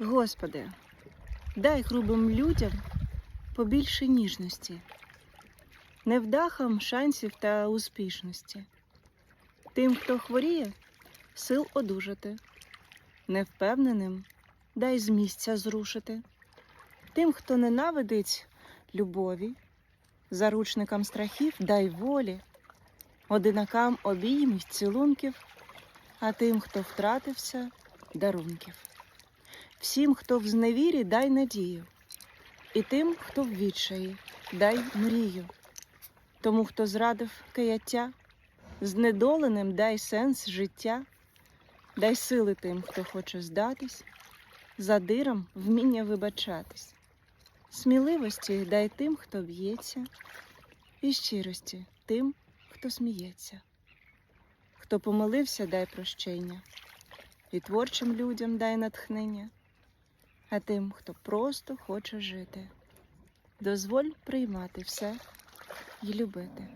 Господи, дай грубим людям побільше ніжності, невдахам шансів та успішності. Тим, хто хворіє, сил одужати, невпевненим дай з місця зрушити. Тим, хто ненавидить любові, заручникам страхів дай волі, одинакам обіймів, цілунків, а тим, хто втратився, дарунків. Всім, хто в зневірі, дай надію, і тим, хто в відчаї, дай мрію. Тому, хто зрадив каяття, знедоленим дай сенс життя, дай сили тим, хто хоче здатись, задирам вміння вибачатись, сміливості дай тим, хто б'ється, і щирості тим, хто сміється. Хто помилився, дай прощення, і творчим людям дай натхнення, а тим, хто просто хоче жити, дозволь приймати все і любити.